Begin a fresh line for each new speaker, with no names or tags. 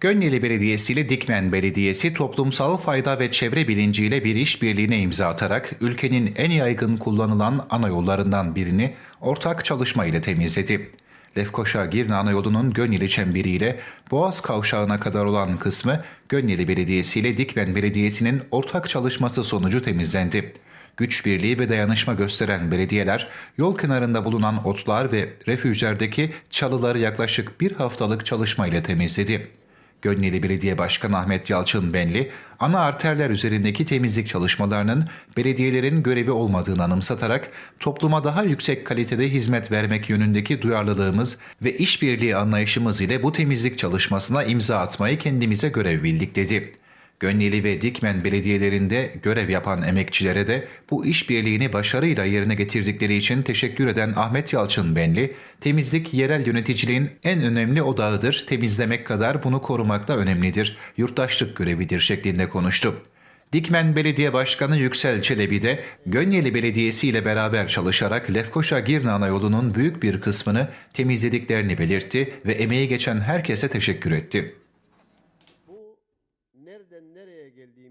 Gönyeli Belediyesi ile Dikmen Belediyesi toplumsal fayda ve çevre bilinciyle bir işbirliğine imza atarak ülkenin en yaygın kullanılan ana yollarından birini ortak çalışma ile temizledi. Lefkoşa Girne Ana Yolu'nun Gönyeli çemberiyle Boğaz Kavşağı'na kadar olan kısmı Gönyeli Belediyesi ile Dikmen Belediyesi'nin ortak çalışması sonucu temizlendi. Güç birliği ve dayanışma gösteren belediyeler yol kenarında bulunan otlar ve refüjlerdeki çalıları yaklaşık bir haftalık çalışma ile temizledi. Gönyeli Belediye Başkanı Ahmet Yalçın Benli, ana arterler üzerindeki temizlik çalışmalarının belediyelerin görevi olmadığını anımsatarak topluma daha yüksek kalitede hizmet vermek yönündeki duyarlılığımız ve işbirliği anlayışımız ile bu temizlik çalışmasına imza atmayı kendimize görev bildik dedi. Gönyeli ve Dikmen belediyelerinde görev yapan emekçilere de bu işbirliğini başarıyla yerine getirdikleri için teşekkür eden Ahmet Yalçın Benli, temizlik yerel yöneticiliğin en önemli odağıdır, temizlemek kadar bunu korumak da önemlidir, yurttaşlık görevidir şeklinde konuştu. Dikmen Belediye Başkanı Yüksel Çelebi de Gönyeli Belediyesi ile beraber çalışarak Lefkoşa Girne yolunun büyük bir kısmını temizlediklerini belirtti ve emeği geçen herkese teşekkür etti nereden nereye geldiğimiz